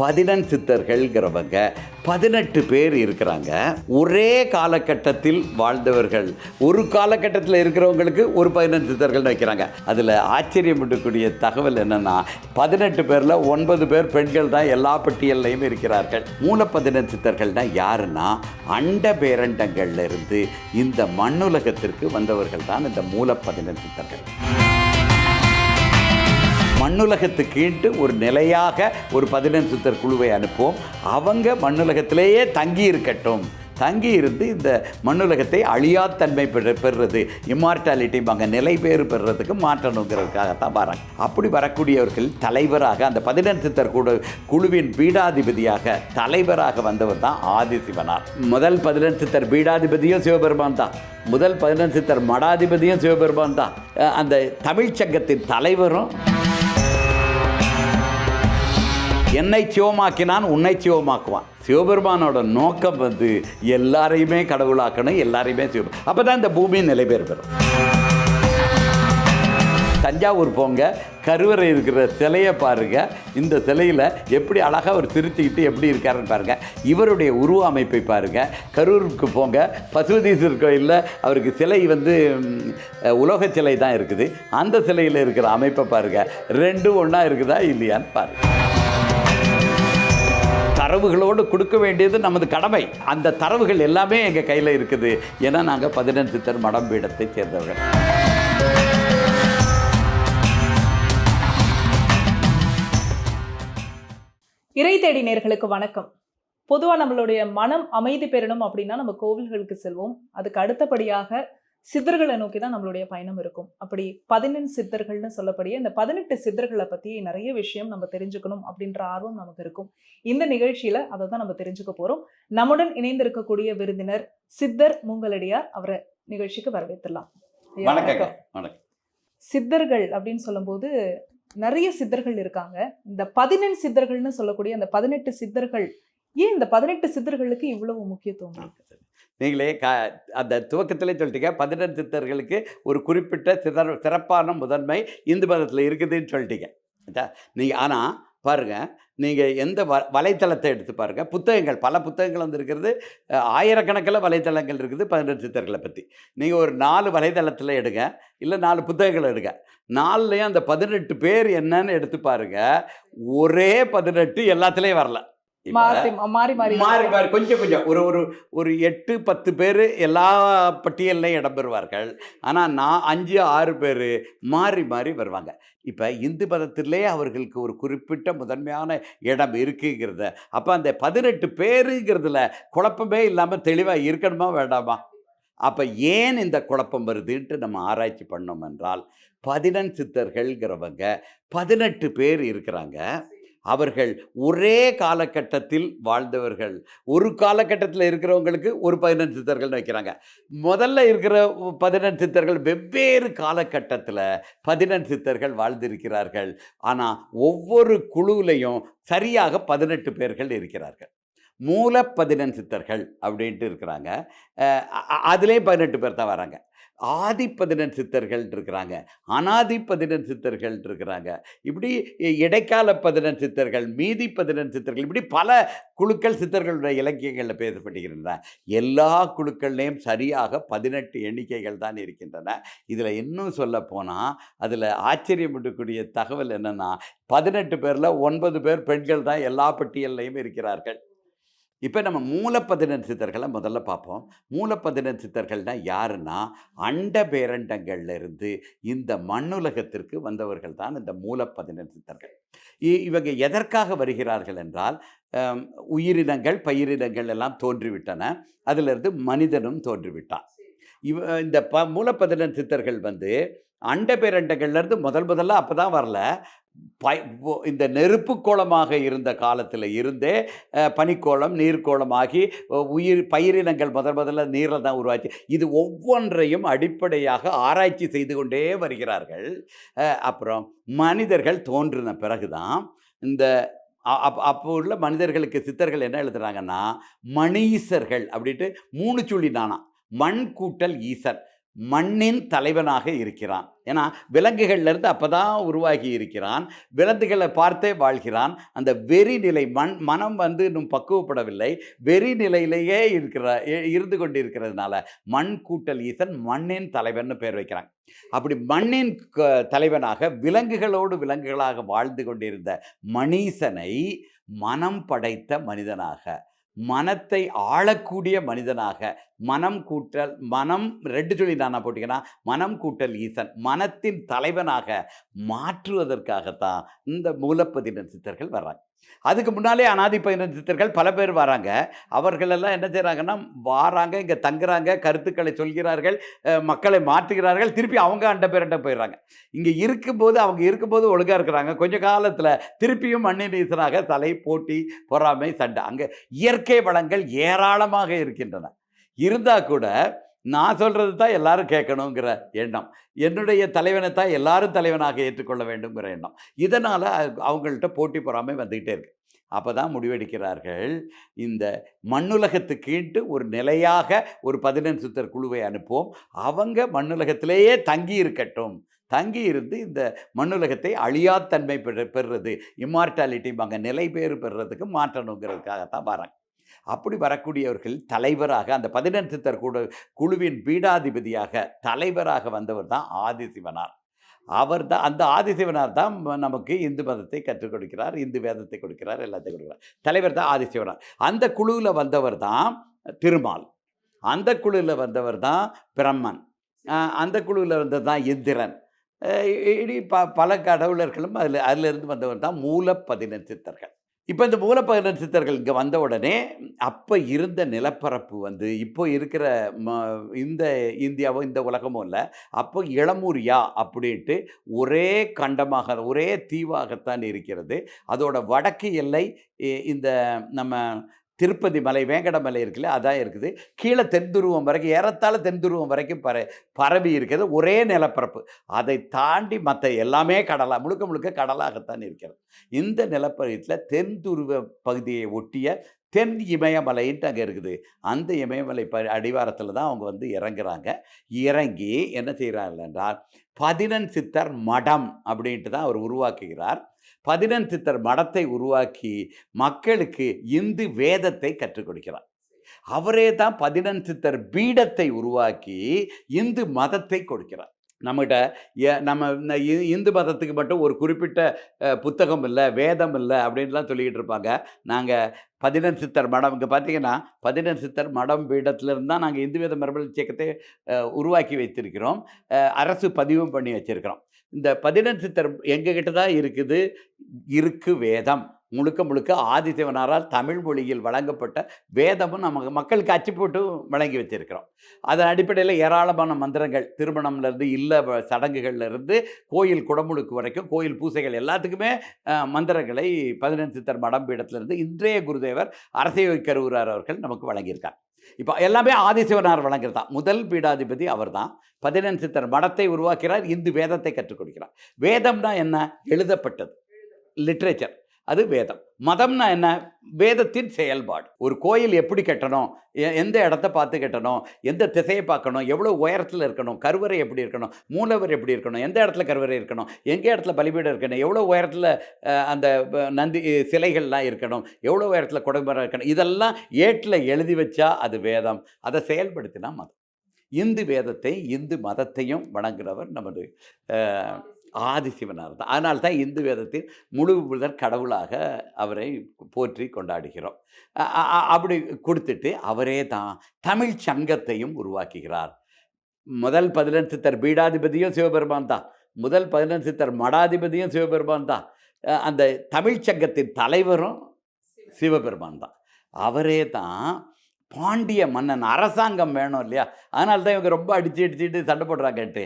பதினெண் சித்தர்கள்ங்கிறவங்க பதினெட்டு பேர் இருக்கிறாங்க. ஒரே காலகட்டத்தில் வாழ்ந்தவர்கள். ஒரு காலகட்டத்தில் இருக்கிறவங்களுக்கு ஒரு பதினெட்டு சித்தர்கள்னு வைக்கிறாங்க. அதில் ஆச்சரியப்படக்கூடிய தகவல் என்னென்னா பதினெட்டு பேரில் ஒன்பது பேர் பெண்கள் தான் எல்லா பட்டியல்லையும் இருக்கிறார்கள். மூல பதினெட்டு சித்தர்கள்னால் யாருன்னா அண்ட பேரண்டங்கள்லேருந்து இந்த மண்ணுலகத்திற்கு வந்தவர்கள் தான் இந்த மூல பதினெட்டு சித்தர்கள். மண்ணுலகத்துக்கீட்டு ஒரு நிலையாக ஒரு பதினெண் சித்தர் குழுவை அனுப்புவோம். அவங்க மண்ணுலகத்திலேயே தங்கி இருக்கட்டும் தங்கி இருந்து இந்த மண்ணுலகத்தை அழியாத்தன்மை பெற பெறுறது. இம்மார்டாலிட்டி அங்கே நிலை பேறு பெறுறதுக்கு மாற்றணுங்கிறதுக்காகத்தான் வராங்க. அப்படி வரக்கூடியவர்கள் தலைவராக அந்த பதினெண் சித்தர் குழு குழுவின் பீடாதிபதியாக தலைவராக வந்தவர் தான் ஆதிசிவனார். முதல் பதினெண் சித்தர் பீடாதிபதியும் சிவபெருமான் தான். முதல் பதினெண் சித்தர் மடாதிபதியும் சிவபெருமான் தான். அந்த தமிழ்ச் சங்கத்தின் தலைவரும் என்னை சிவமாக்கினான் உன்னை சிவமாக்குவான். சிவபெருமானோட நோக்கம் வந்து எல்லாரையுமே கடவுளாக்கணும் எல்லாரையுமே சிவ அப்போ தான் இந்த பூமி நிலை பேர் பெறும். தஞ்சாவூர் போங்க கருவறை இருக்கிற சிலையை பாருங்க. இந்த சிலையில் எப்படி அழகாக அவர் சிரிச்சுக்கிட்டு எப்படி இருக்காருன்னு பாருங்கள் இவருடைய உருவ அமைப்பை பாருங்க. கரூருக்கு போங்க பசுவதீஸ்வர் கோயிலில் அவருக்கு சிலை வந்து ம், உலோக சிலை தான் இருக்குது. அந்த சிலையில் இருக்கிற அமைப்பை பாருங்க. ரெண்டும் ஒன்றா இருக்குதா இல்லையான்னு பாருங்கள் தரவுகளோடு கொடுக்க வேண்டியது நமது கடமை. அந்த தரவுகள் எல்லாமே எங்கள் கையில் இருக்குது. ஏன்னா நாங்கள் பதினெட்டு சித்தர் மடம் பீடத்தை சேர்ந்தவர்கள். இறை தேடி நேர்களுக்கு வணக்கம். பொதுவாக நம்மளுடைய மனம் அமைதி பெறணும் அப்படின்னா நம்ம கோவில்களுக்கு செல்வோம். அதுக்கு அடுத்தபடியாக சித்தர்களை நோக்கி தான் நம்மளுடைய பயணம் இருக்கும். அப்படி பதினெண் சித்தர்கள்னு சொல்லக்கூடிய இந்த பதினெட்டு சித்தர்களை பத்தி நிறைய விஷயம் நம்ம தெரிஞ்சுக்கணும் அப்படின்ற ஆர்வம் நமக்கு இருக்கும். இந்த நிகழ்ச்சியில அதை தான் நம்ம தெரிஞ்சுக்க போறோம். நம்முடன் இணைந்திருக்கக்கூடிய விருந்தினர் சித்தர் மூங்கலடியார் அவரை நிகழ்ச்சிக்கு வரவேற்றலாம் சித்தர்கள் அப்படின்னு சொல்லும்போது நிறைய சித்தர்கள் இருக்காங்க. இந்த பதினெண் சித்தர்கள்னு சொல்லக்கூடிய அந்த பதினெட்டு சித்தர்கள் ஏன் இந்த பதினெட்டு சித்தர்களுக்கு இவ்வளவு முக்கியத்துவம் நீங்களே க அந்த துவக்கத்திலே சொல்லிட்டீங்க. பதினெட்டு சித்தர்களுக்கு ஒரு குறிப்பிட்ட சிதற சிறப்பான முதன்மை இந்து மதத்தில் இருக்குதுன்னு சொல்லிட்டீங்க. நீங்கள் ஆனால் பாருங்கள் நீங்கள் எந்த வ வலைத்தளத்தை எடுத்து பாருங்கள் புத்தகங்கள் பல புத்தகங்கள் வந்திருக்கிறது. ஆயிரக்கணக்கில் வலைத்தளங்கள் இருக்குது பதினெட்டு சித்தர்களை பற்றி நீங்கள் ஒரு நாலு வலைத்தளத்தில் எடுங்க இல்லை நாலு புத்தகங்கள் எடுங்க. நாலுலேயும் அந்த பதினெட்டு பேர் என்னன்னு எடுத்து பாருங்க. ஒரே பதினெட்டு எல்லாத்துலேயும் வரல. மாத்தி மாறி மாறி மாறி மாறி கொஞ்சம் கொஞ்சம். ஒரு ஒரு ஒரு எட்டு பத்து பேர் எல்லா பட்டியல்லையும் இடம்பெறுவார்கள். ஆனால் நான் அஞ்சு ஆறு பேர் மாறி மாறி வருவாங்க. இப்போ இந்து மதத்திலே அவர்களுக்கு ஒரு குறிப்பிட்ட முதன்மையான இடம் இருக்குங்கிறத அப்போ அந்த பதினெட்டு பேருங்கிறதுல குழப்பமே இல்லாமல் தெளிவாக இருக்கணுமா வேண்டாமா? அப்போ ஏன் இந்த குழப்பம் வருதுன்ட்டு நம்ம ஆராய்ச்சி பண்ணோம் என்றால் பதினெண் சித்தர்கள்ங்கிறவங்க பதினெட்டு பேர் இருக்கிறாங்க. அவர்கள் ஒரே காலகட்டத்தில் வாழ்ந்தவர்கள். ஒரு காலகட்டத்தில் இருக்கிறவங்களுக்கு ஒரு பதினெண்டு சித்தர்கள்னு வைக்கிறாங்க. முதல்ல இருக்கிற பதினெண்டு சித்தர்கள் வெவ்வேறு காலகட்டத்தில் பதினெண்டு சித்தர்கள் வாழ்ந்திருக்கிறார்கள். ஆனால் ஒவ்வொரு குழுவிலையும் சரியாக பதினெட்டு பேர்கள் இருக்கிறார்கள். மூல பதினெண் சித்தர்கள் அப்படின்ட்டு இருக்கிறாங்க. அதுலேயும் பதினெட்டு பேர் தான் வராங்க. ஆதிப்பதினன் சித்தர்கள் இருக்கிறாங்க அனாதி சித்தர்கள் இருக்கிறாங்க. இப்படி இடைக்கால பதினன் சித்தர்கள் மீதி பதினன் சித்தர்கள் இப்படி பல குழுக்கள் சித்தர்களுடைய இலக்கியங்களில் பேசப்படுகின்றன எல்லா குழுக்கள்லேயும் சரியாக பதினெட்டு எண்ணிக்கைகள் தான் இருக்கின்றன. இதில் இன்னும் சொல்ல போனால் அதில் ஆச்சரியப்படக்கூடிய தகவல் என்னென்னா பதினெட்டு பேரில் ஒன்பது பேர் பெண்கள் தான் எல்லா பட்டியல்லையும் இருக்கிறார்கள். இப்போ நம்ம மூலப்பதினன் சித்தர்களை முதல்ல பார்ப்போம் மூலப்பதினன் சித்தர்கள்னால் யாருன்னா அண்ட பேரண்டங்கள்லேருந்து இந்த மண்ணுலகத்திற்கு வந்தவர்கள் தான் இந்த மூலப்பதினன் சித்தர்கள் இ- இவங்க எதற்காக வருகிறார்கள் என்றால் உயிரினங்கள் பயிரினங்கள் எல்லாம் தோன்றிவிட்டன. அதிலிருந்து மனிதனும் தோன்றிவிட்டான். இவ இந்த ப மூலப்பதினன் சித்தர்கள் வந்து அண்ட பேரண்டங்கள்லேருந்து முதல் முதல்ல அப்போ தான் வரல. பை இந்த நெருப்பு கோலமாக இருந்த காலத்தில் இருந்தே பனிக்கோளம் நீர்க்கோளமாகி உயிர் பயிரினங்கள் முதல் முதல்ல நீரில் தான் உருவாச்சு. இது ஒவ்வொன்றையும் அடிப்படையாக ஆராய்ச்சி செய்து கொண்டே வருகிறார்கள். அப்புறம் மனிதர்கள் தோன்றின பிறகுதான் இந்த அப் அப்போ உள்ள மனிதர்களுக்கு சித்தர்கள் என்ன எழுதுறாங்கன்னா மணீசர்கள் அப்படின்ட்டு மூணு சுழி நானா மண் கூட்டல் ஈசர். மண்ணின் தலைவனாக இருக்கிறான். ஏன்னா விலங்குகள்லேருந்து அப்போ தான் உருவாகி இருக்கிறான். விலங்குகளை பார்த்தே வாழ்கிறான். அந்த வெறி நிலை மண் மனம் வந்து இன்னும் பக்குவப்படவில்லை. வெறி நிலையிலேயே இருக்கிற இ- இருந்து கொண்டிருக்கிறதுனால மண் கூட்டல் ஈசன் மண்ணின் தலைவன் பேர் வைக்கிறாங்க. அப்படி மண்ணின் க- தலைவனாக விலங்குகளோடு விலங்குகளாக வாழ்ந்து கொண்டிருந்த மணீசனை மனம் படைத்த மனிதனாக மனத்தை ஆளக்கூடிய மனிதனாக மனம் கூட்டல் மனம் ரெண்டு சொல்லி நான் போட்டிங்கன்னா மனம் கூட்டல் ஈசன் மனத்தின் தலைவனாக மாற்றுவதற்காகத்தான் இந்த மூலப்பதின சித்தர்கள் வர்றாங்க. அதுக்கு முன்னாலே அனாதி பதினெட்டு சித்தர்கள் பல பேர் வராங்க. அவர்களெல்லாம் என்ன செய்கிறாங்கன்னா வாராங்க இங்கே தங்குறாங்க கருத்துக்களை சொல்கிறார்கள் மக்களை மாற்றுகிறார்கள் திருப்பி அவங்க அண்ட பேரண்ட போயிடுறாங்க. இங்கே இருக்கும்போது அவங்க இருக்கும்போது ஒழுங்காக இருக்கிறாங்க. கொஞ்ச காலத்தில் திருப்பியும் மண்ணின் ஈசனாக தலை போட்டி பொறாமை சண்டை. அங்கே இயற்கை வளங்கள் ஏராளமாக இருக்கின்றன. இருந்தால் கூட நான் சொல்கிறது தான் எல்லாரும் கேட்கணுங்கிற எண்ணம். என்னுடைய தலைவனை தான் எல்லாரும் தலைவனாக ஏற்றுக்கொள்ள வேண்டுங்கிற எண்ணம். இதனால் அவங்கள்ட்ட போட்டி பொறாமை வந்துக்கிட்டே இருக்கு. அப்போ தான் முடிவெடுக்கிறார்கள். இந்த மண்ணுலகத்துக்கீட்டு ஒரு நிலையாக ஒரு பதினெண் சுத்தர் குழுவை அனுப்புவோம். அவங்க மண்ணுலகத்திலேயே தங்கி இருக்கட்டும். தங்கி இருந்து இந்த மண்ணுலகத்தை அழியாத்தன்மை பெற பெறுறது இம்மார்டாலிட்டி அங்கே நிலை பேறு பெறுறதுக்கு மாற்றணுங்கிறதுக்காகத்தான் வராங்க அப்படி வரக்கூடியவர்கள் தலைவராக அந்த பதினெட்டு கூட குழு குழுவின் பீடாதிபதியாக தலைவராக வந்தவர் தான் ஆதிசிவனார். அவர் தான் அந்த ஆதிசிவனார் தான் நமக்கு இந்து மதத்தை கற்றுக் கொடுக்கிறார் இந்து வேதத்தை கொடுக்கிறார் எல்லாத்தையும் கொடுக்கிறார். தலைவர் தான் ஆதிசிவனார். அந்த குழுவில் வந்தவர் தான் திருமால். அந்த குழுவில் வந்தவர் தான் பிரம்மன். அந்த குழுவில் வந்தது தான் இந்திரன். இனி இடி ப பல கடவுளர்களும் அதில் அதிலிருந்து வந்தவர் தான் மூல பதினெண் சித்தர்கள் இப்போ இந்த மூல நட்சத்திரங்கள் இங்கே வந்த உடனே அப்போ இருந்த நிலப்பரப்பு வந்து இப்போ இருக்கிற ம இந்த இந்தியாவோ இந்த உலகமோ இல்லை அப்போ இளமூரியா அப்படின்ட்டு ஒரே கண்டமாக ஒரே தீவாகத்தான் இருக்கிறது. அதோட வடக்கு எல்லை இந்த நம்ம திருப்பதி மலை வேங்கடமலை இருக்குல்ல அதான் இருக்குது. கீழே தென் துருவம் வரைக்கும் ஏறத்தாழ தென்துருவம் வரைக்கும் பர பரவி இருக்கிறது ஒரே நிலப்பரப்பு. அதை தாண்டி மற்ற எல்லாமே கடலாக முழுக்க முழுக்க கடலாகத்தான் இருக்கிறது. இந்த நிலப்பரப்பில் தென் துருவ பகுதியை ஒட்டிய தென் இமயமலைன்ட்டு அங்கே இருக்குது. அந்த இமயமலை ப அடிவாரத்தில் தான் அவங்க வந்து இறங்குறாங்க. இறங்கி என்ன செய்கிறார்கள் என்றால் பதினன் சித்தர் மடம் அப்படின்ட்டு தான் அவர் உருவாக்குகிறார். பதினெண் சித்தர் மடத்தை உருவாக்கி மக்களுக்கு இந்து வேதத்தை கற்றுக் கொடுக்கிறார். அவரே தான் பதினெண் சித்தர் பீடத்தை உருவாக்கி இந்து மதத்தை கொடுக்கிறார். நம்மகிட்ட ஏ- நம்ம இந்த இ- இந்து மதத்துக்கு மட்டும் ஒரு குறிப்பிட்ட புத்தகம் இல்லை வேதம் இல்லை அப்படின்லாம் சொல்லிக்கிட்டு இருப்பாங்க. நாங்கள் பதினெண் சித்தர் மடம் இங்கே பார்த்தீங்கன்னா பதினெண் சித்தர் மடம் பீடத்திலிருந்து தான் நாங்கள் இந்து வேத மரபல் இயக்கத்தை உருவாக்கி வைத்திருக்கிறோம். அரசு பதிவும் பண்ணி வச்சுருக்கிறோம். இந்த பதினெட்டு சித்தர் எங்ககிட்ட தான் இருக்குது. இருக்கு வேதம். முழுக்க முழுக்க ஆதிசிவனாரால் தமிழ் மொழியில் வழங்கப்பட்ட வேதமும் நமக்கு மக்களுக்கு அச்சு போட்டு வழங்கி வச்சிருக்கிறோம். அதன் அடிப்படையில் ஏராளமான மந்திரங்கள் திருமணம்லேருந்து இல்ல சடங்குகள்லேருந்து கோயில் குடமுழுக்கு வரைக்கும் கோயில் பூசைகள் எல்லாத்துக்குமே மந்திரங்களை பதினஞ்சு சித்தர் மடம் பீடத்திலிருந்து இன்றைய குருதேவர் அரசியல் கருவூரார் அவர்கள் நமக்கு வழங்கியிருக்கார். இப்போ எல்லாமே ஆதிசிவனார் வழங்குறது தான். முதல் பீடாதிபதி அவர் தான். பதினெண் சித்தர் மடத்தை உருவாக்கிறார் இந்து வேதத்தை கற்றுக் கொடுக்கிறார். வேதம்னா என்ன? எழுதப்பட்டது. லிட்ரேச்சர். அது வேதம். மதம்னா என்ன? வேதத்தின் செயல்பாடு. ஒரு கோயில் எப்படி கட்டணும்? எந்த இடத்த பார்த்து கட்டணும்? எந்த திசையை பார்க்கணும்? எவ்வளோ உயரத்தில் இருக்கணும்? கருவறை எப்படி இருக்கணும்? மூலவர் எப்படி இருக்கணும்? எந்த இடத்துல கருவறை இருக்கணும்? எங்கே இடத்துல பலிபீடம் இருக்கணும்? எவ்வளோ உயரத்தில் அந்த நந்தி சிலைகள்லாம் இருக்கணும்? எவ்வளோ உயரத்தில் குடம்பரம் இருக்கணும்? இதெல்லாம் ஏட்டில் எழுதி வச்சா அது வேதம். அதை செயல்படுத்தினா மதம். இந்து வேதத்தை இந்து மதத்தையும் வணங்குறவர் நமது ஆதிசிவனார் தான் அதனால தான் இந்து வேதத்தில் முழு புதர் கடவுளாக அவரை போற்றி கொண்டாடுகிறோம். அப்படி கொடுத்துட்டு அவரே தான் தமிழ் சங்கத்தையும் உருவாக்குகிறார். முதல் பதினெண் சித்தர் பீடாதிபதியும் சிவபெருமான் தான். முதல் பதினெண் சித்தர் மடாதிபதியும் சிவபெருமான் தான். அந்த தமிழ்ச்சங்கத்தின் தலைவரும் சிவபெருமான் தான். அவரே தான் பாண்டிய மன்னன் அரசாங்கம் வேணும் இல்லையா? அதனால தான் இவங்க ரொம்ப அடிச்சு அடிச்சுட்டு சண்டை போடுறாங்கன்ட்டு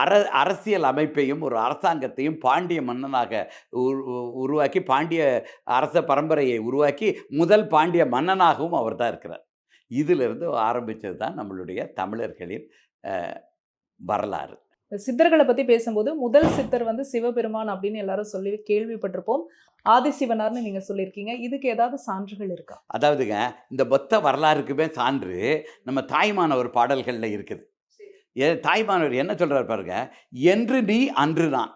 அர அரசியல் அமைப்பையும் ஒரு அரசாங்கத்தையும் பாண்டிய மன்னனாக உரு- உருவாக்கி பாண்டிய அரச பரம்பரையை உருவாக்கி முதல் பாண்டிய மன்னனாகவும் அவர் தான் இருக்கிறார். இதிலிருந்து ஆரம்பித்தது தான் நம்மளுடைய தமிழர்களின் வரலாறு. சித்தர்களை பத்தி பேசும்போது முதல் சித்தர் வந்து சிவபெருமான் அப்படின்னு எல்லாரும் சொல்லி கேள்விப்பட்டிருப்போம். ஆதிசிவனார்னு நீங்க சொல்லியிருக்கீங்க. இதுக்கு ஏதாவது சான்றுகள் இருக்கா? அதாவதுங்க இந்த மொத்த வரலாறுக்குமே சான்று நம்ம தாய்மானவர் பாடல்களில் இருக்குது. தாய்மானவர் என்ன சொல்றாரு பாருங்க என்று நீ அன்று நான்.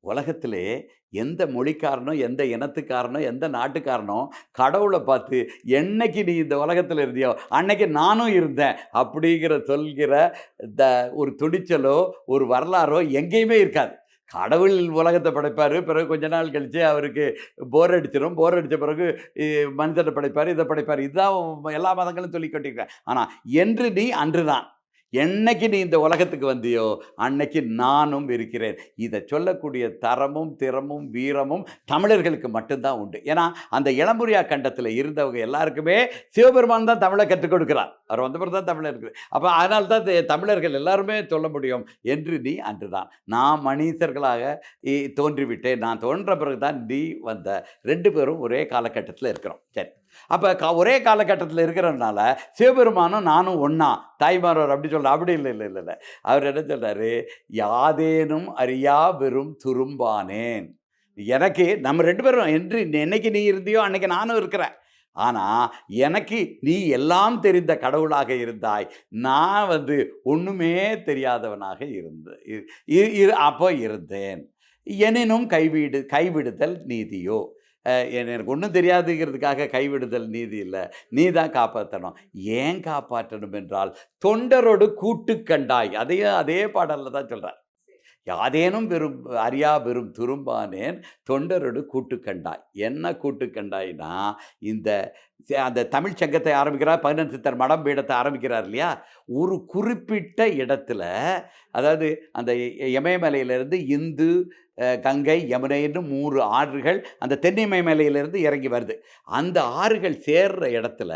உலகத்திலே எந்த மொழிக்காரனோ எந்த இனத்துக்காரனோ எந்த நாட்டுக்காரனோ கடவுளை பார்த்து என்னைக்கு நீ இந்த உலகத்தில் இருந்தியோ அன்னைக்கு நானும் இருந்தேன் அப்படிங்கிற சொல்கிற த ஒரு துணிச்சலோ ஒரு வரலாறோ எங்கேயுமே இருக்காது. கடவுள் உலகத்தை படைப்பார் பிறகு கொஞ்ச நாள் கழித்து அவருக்கு போர் அடிச்சிடும் போர் அடித்த பிறகு மனிதனை படைப்பார் இதை படைப்பார். இதுதான் எல்லா மதங்களும் சொல்லி கொண்டிருக்கேன் ஆனால் என்று நீ அன்று தான். என்னைக்கு நீ இந்த உலகத்துக்கு வந்தியோ அன்னைக்கு நானும் இருக்கிறேன். இதை சொல்லக்கூடிய தரமும் திறமும் வீரமும் தமிழர்களுக்கு மட்டும்தான் உண்டு. ஏன்னா அந்த இளம்புரியா கண்டத்தில் இருந்தவங்க எல்லாருக்குமே சிவபெருமான் தான் தமிழை கற்றுக் கொடுக்குறார். அவர் வந்த பிறகு தான் தமிழர் இருக்குது. அப்போ அதனால தான் தமிழர்கள் எல்லாருமே சொல்ல முடியும் என்று நீ அன்றுதான். நான் மனிதர்களாக இ- தோன்றிவிட்டேன். நான் தோன்ற பிறகு தான் நீ வந்த. ரெண்டு பேரும் ஒரே காலகட்டத்தில் இருக்கிறோம். சரி. அப்போ கா ஒரே காலகட்டத்தில் இருக்கிறதுனால சிவபெருமானும் நானும் ஒன்றா தாய்மாரவர் அப்படி சொல்ல அப்படி இல்லை இல்லை இல்லை இல்லை. அவர் என்ன சொல்றாரு? யாதேனும் அறியா வெறும் துரும்பானேன். எனக்கு நம்ம ரெண்டு பேரும் என்று என்னைக்கு நீ இருந்தியோ அன்னைக்கு நானும் இருக்கிறேன். ஆனால் எனக்கு நீ எல்லாம் தெரிந்த கடவுளாக இருந்தாய். நான் வந்து ஒன்றுமே தெரியாதவனாக இருந்த இ- இரு- அப்போ இருந்தேன். எனினும் கைவிடு கைவிடுதல் நீதியோ? எனக்கு ஒன்றும் தெரியாதுங்கிறதுக்காக கைவிடுதல் நீதி இல்லை. நீ தான் காப்பாற்றணும் ஏன் காப்பாற்றணும் என்றால் தொண்டரோடு கூட்டு கண்டாய். அதையும் அதே பாடலில் தான் சொல்கிறார் யாதேனும் வெறும் அறியா வெறும் துரும்பானேன் தொண்டரோடு கூட்டு கண்டாய். என்ன கூட்டு கண்டாய்னா இந்த அந்த தமிழ் சங்கத்தை ஆரம்பிக்கிறார் பதினஞ்சு சித்தர் மடம் பீடத்தை ஆரம்பிக்கிறார் இல்லையா? ஒரு குறிப்பிட்ட இடத்துல அதாவது அந்த இமயமலையிலேருந்து இந்து கங்கை யமுனைன்னு மூன்று ஆறுகள் அந்த தென்னிமயமலையிலேருந்து இறங்கி வருது. அந்த ஆறுகள் சேர்ற இடத்துல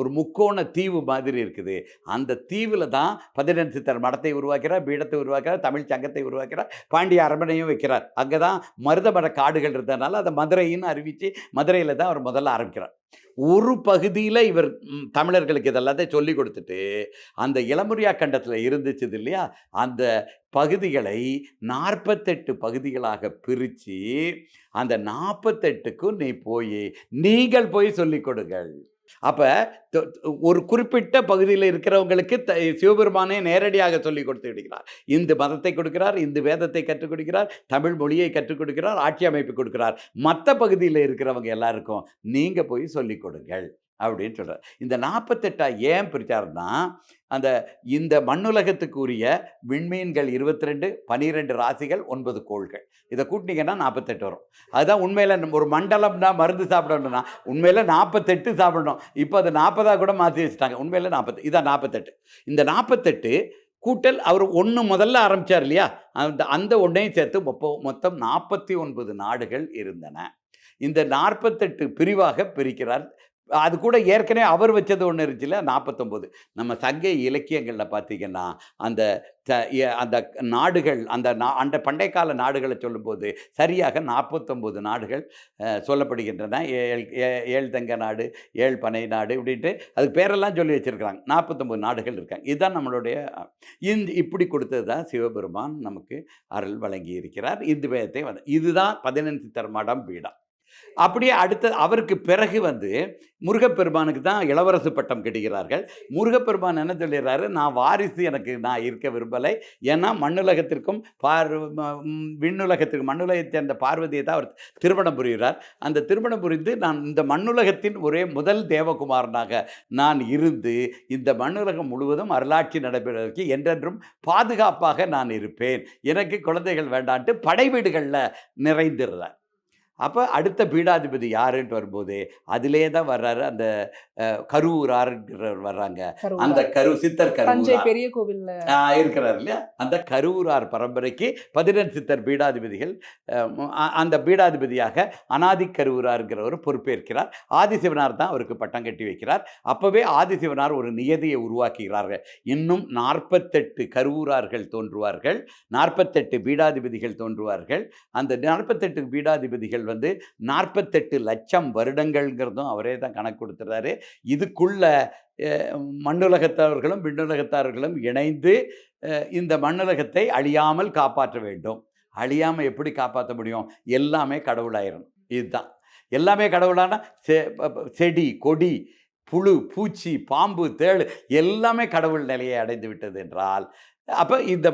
ஒரு முக்கோண தீவு மாதிரி இருக்குது. அந்த தீவில் தான் பதினஞ்சு சித்தர் மடத்தை உருவாக்கிறார் பீடத்தை உருவாக்கிறார் தமிழ் சங்கத்தை உருவாக்கிறார் பாண்டிய அரண்மனையும் வைக்கிறார். அங்கே தான் மருதமட காடுகள் இருந்ததுனால அதை மதுரைன்னு அறிவித்து மதுரையில் தான் அவர் முதல்ல ஆரம்பிக்கிறார். ஒரு பகுதியில் இவர் தமிழர்களுக்கு இதெல்லாத்தையும் சொல்லி கொடுத்துட்டு அந்த இளமுரியா கண்டத்தில் இருந்துச்சு இல்லையா? அந்த பகுதிகளை நாற்பத்தெட்டு பகுதிகளாக பிரித்து அந்த நாற்பத்தெட்டுக்கும் நீ போய் நீங்கள் போய் சொல்லிக் கொடுங்கள். அப்போ ஒரு குறிப்பிட்ட பகுதியில் இருக்கிறவங்களுக்கு த சிவபெருமானே நேரடியாக சொல்லி கொடுத்து விடுகிறார். இந்து மதத்தை கொடுக்கிறார் இந்து வேதத்தை கற்றுக் கொடுக்கிறார் தமிழ் மொழியை கற்றுக் கொடுக்கிறார் ஆட்சி அமைப்பு கொடுக்கிறார். மற்ற பகுதியில் இருக்கிறவங்க எல்லாருக்கும் நீங்கள் போய் சொல்லிக் கொடுங்கள். அப்படின்னு சொல்கிறார் இந்த நாற்பத்தெட்டா ஏன் பிரித்தாருன்னா அந்த இந்த மண்ணுலகத்துக்கு உரிய விண்மீன்கள் இருபத்தி ரெண்டு பனிரெண்டு ராசிகள் ஒன்பது கோள்கள். இதை கூட்டினீங்கன்னா நாற்பத்தெட்டு வரும். அதுதான் உண்மையில் ஒரு மண்டலம்னா மருந்து சாப்பிடணும்னா உண்மையில் நாற்பத்தெட்டு சாப்பிடணும். இப்போ அது நாற்பதாக கூட மாற்றி வச்சுட்டாங்க. உண்மையில் நாற்பத்து இதான் நாற்பத்தெட்டு இந்த நாற்பத்தெட்டு கூட்டல் அவர் ஒன்று முதல்ல ஆரம்பித்தார் இல்லையா? அந்த அந்த ஒன்றையும் சேர்த்து மொப்போ மொத்தம் நாற்பத்தி ஒன்பது நாடுகள் இருந்தன. இந்த நாற்பத்தெட்டு பிரிவாக பிரிக்கிறார் அது கூட ஏற்கனவே அவர் வச்சது ஒன்று இருந்துச்சுல்ல நாற்பத்தொம்போது நம்ம சங்க இலக்கியங்களில் பார்த்தீங்கன்னா அந்த அந்த நாடுகள் அந்த நா அந்த பண்டைய கால நாடுகளை சொல்லும்போது சரியாக நாற்பத்தொம்போது நாடுகள் சொல்லப்படுகின்றன. ஏழ் ஏ- ஏழ் தங்க நாடு ஏழ் பனை நாடு இப்படின்ட்டு அதுக்கு பேரெல்லாம் சொல்லி வச்சுருக்கிறாங்க. நாற்பத்தொம்போது நாடுகள் இருக்காங்க. இதுதான் நம்மளுடைய இந்த இப்படி கொடுத்தது தான் சிவபெருமான் நமக்கு அருள் வழங்கி இருக்கிறார் இந்து வேதத்தை வந்து இதுதான் பதினஞ்சு தர மடம் பீடம். அப்படியே அடுத்த அவருக்கு பிறகு வந்து முருகப்பெருமானுக்கு தான் இளவரசு பட்டம் கெடுகிறார்கள் முருகப்பெருமான் என்ன சொல்லிடுறாரு? நான் வாரிசு எனக்கு நான் இருக்க விரும்பலை. ஏன்னா மண்ணுலகத்திற்கும் பார் விண்ணுலகத்திற்கு விண்ணுலகத்திற்கும் மண்ணுலகத்தை சேர்ந்த பார்வதியை தான் அவர் திருமணம் புரிகிறார். அந்த திருமணம் புரிந்து நான் இந்த மண்ணுலகத்தின் ஒரே முதல் தேவகுமாரனாக நான் இருந்து இந்த மண்ணுலகம் முழுவதும் அருளாட்சி நடைபெறுவதற்கு என்றென்றும் பாதுகாப்பாக நான் இருப்பேன். எனக்கு குழந்தைகள் வேண்டான்ட்டு படை வீடுகளில் நிறைந்திருந்தார் அப்போ அடுத்த பீடாதிபதி யாருன்ட்டு வரும்போது அதிலே தான் வர்றாரு அந்த கருவூரார்ங்கிறவர் வர்றாங்க. அந்த கரு சித்தர் கருவூரார். பெரிய கோவில்ல. ஆஹ் இருக்கிறார் இல்லையா? அந்த கருவூரார் பரம்பரைக்கு பதினெட்டு சித்தர் பீடாதிபதிகள் அந்த பீடாதிபதியாக அனாதி கருவூரார்ங்கிறவர் பொறுப்பேற்கிறார். ஆதிசிவனார் தான் அவருக்கு பட்டம் கட்டி வைக்கிறார். அப்போவே ஆதிசிவனார் ஒரு நியதியை உருவாக்குகிறார்கள். இன்னும் நாற்பத்தெட்டு கருவூரார்கள் தோன்றுவார்கள். நாற்பத்தெட்டு பீடாதிபதிகள் தோன்றுவார்கள். அந்த நாற்பத்தெட்டு பீடாதிபதிகள் வந்து நாற்பத்தெட்டு லட்சம் வருடங்கள்ங்கிறதும் அவரே தான் கணக்கு கொடுத்துறாரு. இதுக்குள்ள மண்ணுலகத்தவர்களும் விண்ணுலகத்தார்களும் இணைந்து இந்த மண்ணுலகத்தை அழியாமல் காப்பாற்ற வேண்டும். அழியாமல் எப்படி காப்பாற்ற முடியும்? எல்லாமே கடவுளாயிரணும். இதுதான். எல்லாமே கடவுளானா செ செடி கொடி புழு பூச்சி பாம்பு தேள் எல்லாமே கடவுள் நிலையை அடைந்து விட்டது என்றால் அப்போ இந்த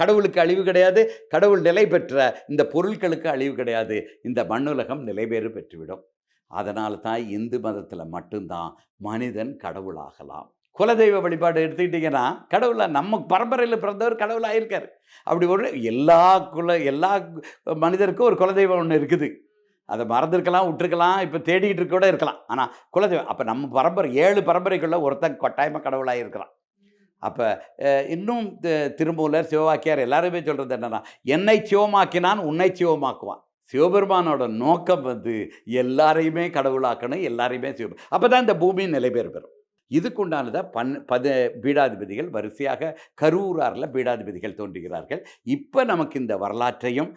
கடவுளுக்கு அழிவு கிடையாது. கடவுள் நிலை பெற்ற இந்த பொருட்களுக்கு அழிவு கிடையாது. இந்த மண்ணுலகம் நிலைபெறு பெற்றுவிடும். அதனால தான் இந்து மதத்தில் மட்டும்தான் மனிதன் கடவுளாகலாம் குலதெய்வ வழிபாடு எடுத்துக்கிட்டிங்கன்னா கடவுளை நம்ம பரம்பரையில் பிறந்தவர் கடவுளாக இருக்கார். அப்படி ஒரு எல்லா குல எல்லா மனிதருக்கும் ஒரு குலதெய்வம் ஒன்று இருக்குது. அதை மறந்துருக்கலாம் விட்டுருக்கலாம் இப்போ தேடிக்கிட்டு இருக்க கூட இருக்கலாம். ஆனால் குலதெய்வம் அப்போ நம்ம பரம்பரை ஏழு பரம்பரைக்குள்ளே ஒருத்தன் கட்டாயமாக கடவுளாக இருக்கிறான். அப்போ இன்னும் தி- திருமூலர் சிவவாக்கியார் எல்லாருமே சொல்கிறது என்னென்னா என்னை சிவமாக்கினான் உன்னை சிவமாக்குவான். சிவபெருமானோட நோக்கம் வந்து எல்லாரையுமே கடவுளாக்கணும் எல்லாரையுமே சிவ அப்போ தான் இந்த பூமி நிலைபெறு பெறும். இதுக்குண்டானதான் பன் பத பீடாதிபதிகள் வரிசையாக கரூராரில் பீடாதிபதிகள் தோன்றுகிறார்கள். இப்போ நமக்கு இந்த வரலாற்றையும்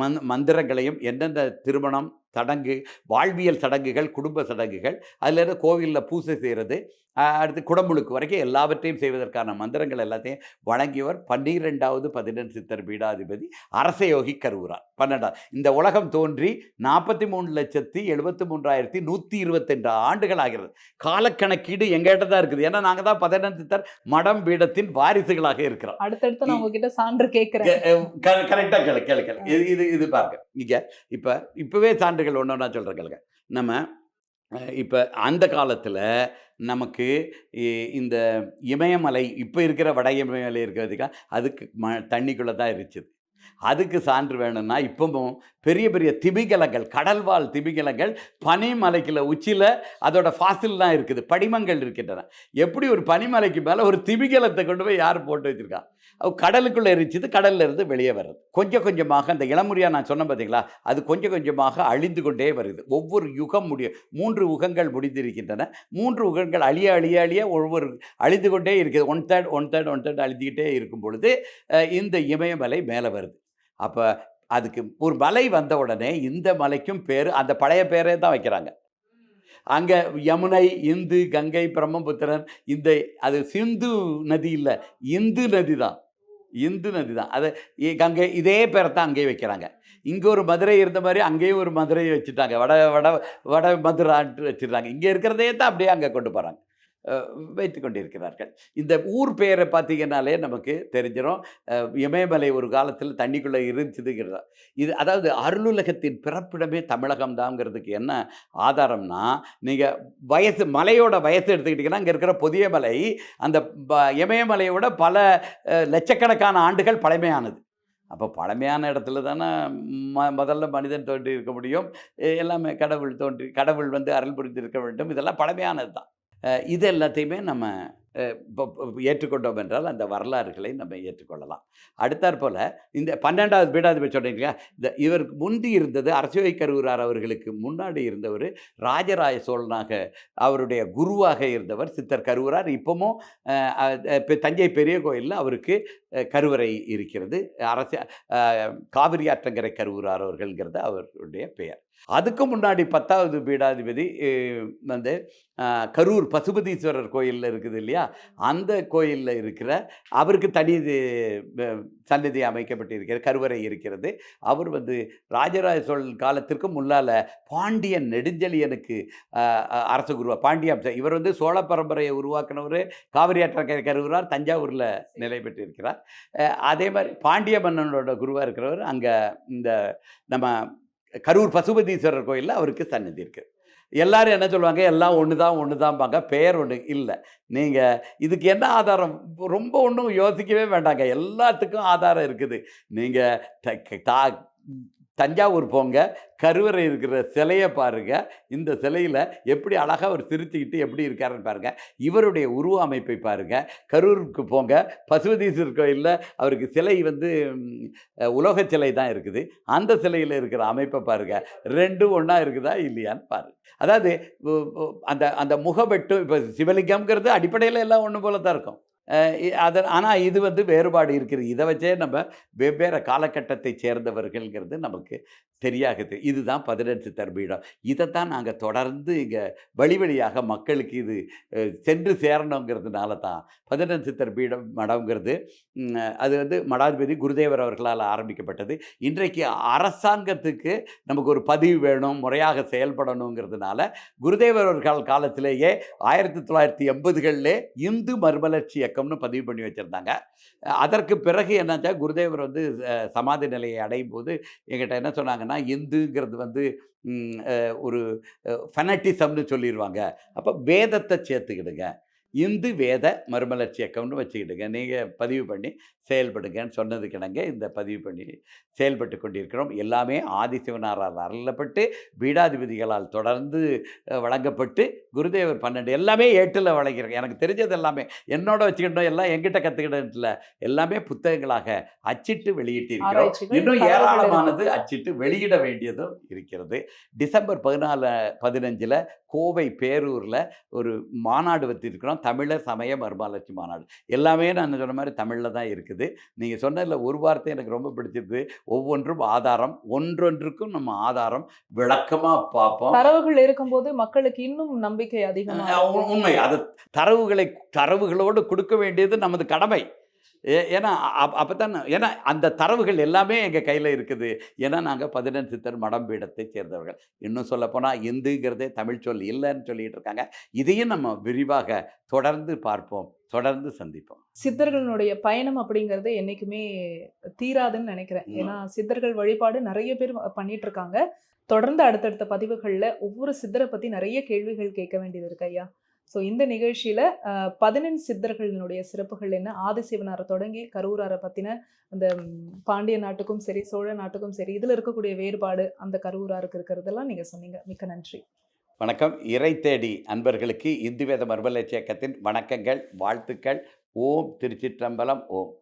மந் மந்திரங்களையும் எந்தெந்த திருமணம் சடங்கு வாழ்வியல் சடங்குகள் குடும்ப சடங்குகள் அதில் கோவிலில் பூஜை செய்கிறது அடுத்து குடமுழுக்கு வரைக்கும் எல்லாவற்றையும் செய்வதற்கான மந்திரங்கள் எல்லாத்தையும் வழங்கியவர் பன்னிரெண்டாவது பதினெண் சித்தர் பீடாதிபதி அரசயோகி கருவூரார் பன்னெண்டாம் இந்த உலகம் தோன்றி நாற்பத்தி மூணு லட்சத்தி எழுபத்தி மூன்றாயிரத்தி நூற்றி இருபத்தெண்டு ஆண்டுகள் ஆகிறது. காலக்கணக்கீடு எங்ககிட்ட தான் இருக்குது. ஏன்னா நாங்கள் தான் பதினெண் சித்தர் மடம் பீடத்தின் வாரிசுகளாக இருக்கிறோம். அடுத்தடுத்து நான் உங்ககிட்ட சான்று கேட்கிறேன். கரெக்டாக கேளு கேளு கேளு. இது இது இது பாருங்க. இங்கே இப்போ இப்போவே கதைகள் ஒன்று நான் சொல்கிறேன் கேளுங்க. நம்ம இப்போ அந்த காலத்தில் நமக்கு இ- இந்த இமயமலை இப்போ இருக்கிற வட இமயமலை இருக்கிறதுக்கு அதுக்கு ம தண்ணிக்குள்ளே தான் இருந்துச்சு. அதுக்கு சான்று வேணும்னா இப்பவும் பெரிய பெரிய திமிங்கலங்கள் கடல்வாழ் திமிங்கலங்கள் பனிமலைக்குள்ள உச்சியில் அதோட ஃபாசில்லாம் இருக்குது. படிமங்கள் இருக்கின்றன. எப்படி ஒரு பனிமலைக்கு மேலே ஒரு திமிங்கலத்தை கொண்டு போய் யார் போட்டு வச்சிருக்கா? கடலுக்குள்ளே எரிச்சது கடலில் இருந்து வெளியே வருது. கொஞ்சம் கொஞ்சமாக அந்த இளமுறையாக நான் சொன்னேன் பார்த்தீங்களா? அது கொஞ்சம் கொஞ்சமாக அழிந்து கொண்டே வருது. ஒவ்வொரு யுகம் முடிய மூன்று யுகங்கள் முடிந்திருக்கின்றன. மூன்று யுகங்கள் அழிய அழிய அழிய ஒவ்வொரு அழிந்து கொண்டே இருக்குது. One third one third one third அழிஞ்சிக்கிட்டே இருக்கும் பொழுது இந்த இமயமலை மேலே வருது. அப்போ அதுக்கு ஒரு மலை வந்த உடனே இந்த மலைக்கும் பேர் அந்த பழைய பேரே தான் வைக்கிறாங்க. அங்கே யமுனை இந்து கங்கை பிரம்மபுத்திரன் இந்த அது சிந்து நதி இல்லை இந்து நதி தான். இந்து நதி தான். அதை அங்கே கங்கை இதே பேரை தான் அங்கேயே வைக்கிறாங்க. இங்கே ஒரு மதுரை இருந்த மாதிரி அங்கேயும் ஒரு மதுரையை வச்சுட்டாங்க. வட வட வட மதுரான்ட்டு வச்சுருந்தாங்க. இங்கே இருக்கிறதே தான் அப்படியே அங்கே கொண்டு போகிறாங்க வைத்து கொண்டிருக்கிறார்கள். இந்த ஊர் பெயரை பார்த்தீங்கன்னாலே நமக்கு தெரிஞ்சிடும் இமயமலை ஒரு காலத்தில் தண்ணிக்குள்ளே இருந்துச்சுதுங்கிறதா இது அதாவது அருளுலகத்தின் பிறப்பிடமே தமிழகம் தாங்கிறதுக்கு என்ன ஆதாரம்னா நீங்கள் வயசு மலையோட வயசு எடுத்துக்கிட்டிங்கன்னா இங்கே இருக்கிற புதிய மலை அந்த ப- இமயமலையோட பல லட்சக்கணக்கான ஆண்டுகள் பழமையானது. அப்போ பழமையான இடத்துல தானே ம முதல்ல மனிதன் தோன்றி இருக்க முடியும். எல்லாமே கடவுள் தோன்றி கடவுள் வந்து அருள் புரிந்திருக்க வேண்டும். இதெல்லாம் பழமையானது தான் இது எல்லாத்தையுமே நம்ம ஏற்றுக்கொண்டோம் என்றால் அந்த வரலாறுகளை நம்ம ஏற்றுக்கொள்ளலாம். அடுத்தாற் போல் இந்த பன்னெண்டாவது பீடாதிபதி சொன்னீங்க இந்த இவருக்கு முந்தி இருந்தது அரசியல் கருவூரார் அவர்களுக்கு முன்னாடி இருந்தவர் ராஜராஜ சோழனாக அவருடைய குருவாக இருந்தவர் சித்தர் கருவூரார் இப்போவும் தஞ்சை பெரிய கோயிலில் அவருக்கு கருவறை இருக்கிறது. அரச காவிரி ஆற்றங்கரை கருவூரார் அவர்கள்ங்கிறது அவருடைய பெயர். அதுக்கு முன்னாடி பத்தாவது பீடாதிபதி வந்து கரூர் பசுபதீஸ்வரர் கோயிலில் இருக்குது இல்லையா? அந்த கோயிலில் இருக்கிற அவருக்கு தனி இது, அமைக்கப்பட்டு சன்னதி கருவறை இருக்கிறது. அவர் வந்து ராஜராஜ சோழன் காலத்திற்கு முன்னால் பாண்டியன் நெடுஞ்செழியனுக்கு அஹ், அரச குருவா பாண்டியம் இவர் வந்து சோழ பரம்பரையை உருவாக்கினவர் காவிரி ஆற்றங்கரை கருவுறார் தஞ்சாவூரில் நிலை பெற்றிருக்கிறார். அதே மாதிரி பாண்டிய மன்னனோட குருவாக இருக்கிறவர் அங்கே இந்த நம்ம கரூர் பசுபதீஸ்வரர் கோயிலில் அவருக்கு சன்னதி இருக்குது எல்லாரும் என்ன சொல்லுவாங்க? எல்லாம் ஒன்று தான் ஒன்று தான்பாங்க பெயர் ஒன்று இல்லை. நீங்கள் இதுக்கு என்ன ஆதாரம்? ரொம்ப ஒன்றும் யோசிக்கவே வேண்டாங்க. எல்லாத்துக்கும் ஆதாரம் இருக்குது. நீங்கள் தஞ்சாவூர் போங்க கருவறை இருக்கிற சிலையை பாருங்க. இந்த சிலையில் எப்படி அழகாக அவர் சிரிச்சுக்கிட்டு எப்படி இருக்காருன்னு பாருங்கள் இவருடைய உருவ அமைப்பை பாருங்கள் கரூருக்கு போங்க. பசுபதீஸ்வரர் கோயிலில் அவருக்கு சிலை வந்து ம், உலோகச் சிலை தான் இருக்குது. அந்த சிலையில் இருக்கிற அமைப்பை பாருங்க. ரெண்டும் ஒன்றா இருக்குதா இல்லையான்னு பாருங்கள் அதாவது அந்த அந்த முகவெட்டு இப்போ சிவலிங்கம்ங்கிறது அடிப்படையில் எல்லாம் ஒன்று போல தான் இருக்கும். அதை ஆனால் இது வந்து வேறுபாடு இருக்குது இதை வச்சே நம்ம வெவ்வேறு காலகட்டத்தை சேர்ந்தவர்கள்ங்கிறது நமக்கு தெரியாகுது. இதுதான் பதினெட்டு சித்தர் இதை இதைத்தான் நாங்கள் தொடர்ந்து இங்கே வழி வழியாக மக்களுக்கு இது சென்று சேரணுங்கிறதுனால தான் பதினெட்டு சித்தர் பீடம் அது வந்து மடாதிபதி குருதேவர் அவர்களால் ஆரம்பிக்கப்பட்டது. இன்றைக்கு அரசாங்கத்துக்கு நமக்கு ஒரு பதிவு வேணும் முறையாக செயல்படணுங்கிறதுனால குருதேவர் அவர்கள் காலத்திலேயே ஆயிரத்தி தொள்ளாயிரத்தி எண்பதுகளிலே இந்து மறுமலர்ச்சி இயக்கம்னு பதிவு பண்ணி வச்சுருந்தாங்க. அதற்கு பிறகு என்னாச்சா குருதேவர் வந்து சமாதி நிலையை அடையும் போது எங்கிட்ட என்ன சொன்னாங்க சொன்னாங்கன்னா இந்துங்கிறது வந்து ஒரு ஃபெனட்டிசம்னு சொல்லிடுவாங்க அப்போ வேதத்தை சேர்த்துக்கிடுங்க. இந்து வேத மறுமலர்ச்சி அக்கௌண்ட்னு வச்சுக்கிடுங்க. நீங்கள் பதிவு பண்ணி செயல்படுங்கன்னு சொன்னது கிணங்க இந்த பதிவு பண்ணி செயல்பட்டு கொண்டிருக்கிறோம். எல்லாமே ஆதிசிவனாரால் அருளப்பட்டு பீடாதிபதிகளால் தொடர்ந்து வழங்கப்பட்டு குருதேவர் பன்னெண்டு எல்லாமே ஏட்டில் வழங்கியிருக்கேன் எனக்கு தெரிஞ்சது எல்லாமே. என்னோட வச்சுக்கிட்டோம் எல்லாம் எங்கிட்ட கற்றுக்கிட்டதில்ல எல்லாமே புத்தகங்களாக அச்சிட்டு வெளியிட்டிருக்கிறோம். இன்னும் ஏராளமானது அச்சிட்டு வெளியிட வேண்டியதும் இருக்கிறது. டிசம்பர் பதினாலு பதினஞ்சில் கோவை பேரூரில் ஒரு மாநாடு வச்சிருக்கிறோம். தமிழர் சமய மறுமலர்ச்சி மாநாடு. எல்லாமே நான் சொன்ன மாதிரி தமிழில் தான் இருக்குது. நீங்கள் சொன்னதில் ஒரு வார்த்தை எனக்கு ரொம்ப பிடிச்சிருது ஒவ்வொன்றும் ஆதாரம் ஒன்றொன்றுக்கும் நம்ம ஆதாரம் விளக்கமாக பார்ப்போம். தரவுகள் இருக்கும்போது மக்களுக்கு இன்னும் நம்பிக்கை அதிகமா உண்மை. அது தரவுகளை தரவுகளோடு கொடுக்க வேண்டியது நமது கடமை. ஏன்னா அப்போ தான் ஏன்னா அந்த தரவுகள் எல்லாமே எங்கள் கையில் இருக்குது. ஏன்னா நாங்கள் பதினெண் சித்தர் மடம் பீடத்தை சேர்ந்தவர்கள். இன்னும் சொல்லப்போனால் இந்துங்கிறதே தமிழ் சொல் இல்லைன்னு சொல்லிட்டு இருக்காங்க. இதையும் நம்ம விரிவாக தொடர்ந்து பார்ப்போம் தொடர்ந்து சந்திப்போம். சித்தர்களுடைய பயணம் அப்படிங்கிறது என்னைக்குமே தீராதுன்னு நினைக்கிறேன். ஏன்னா சித்தர்கள் வழிபாடு நிறைய பேர் பண்ணிட்டு இருக்காங்க. தொடர்ந்து அடுத்தடுத்த பதிவுகள்ல ஒவ்வொரு சித்தரை பத்தி நிறைய கேள்விகள் கேட்க வேண்டியது இருக்கு ஐயா. ஸோ இந்த நிகழ்ச்சியில் பதினெண் சித்தர்களினுடைய சிறப்புகள் என்ன? ஆதிசிவனாரை தொடங்கி கரூராரை பற்றின அந்த பாண்டிய நாட்டுக்கும் சரி சோழ நாட்டுக்கும் சரி இதில் இருக்கக்கூடிய வேறுபாடு அந்த கரூராருக்கு இருக்கிறதெல்லாம் நீங்கள் சொன்னீங்க. மிக்க நன்றி. வணக்கம். இறை தேடி அன்பர்களுக்கு இந்து வேத வணக்கங்கள் வாழ்த்துக்கள். ஓம் திருச்சிற்றம்பலம். ஓம்.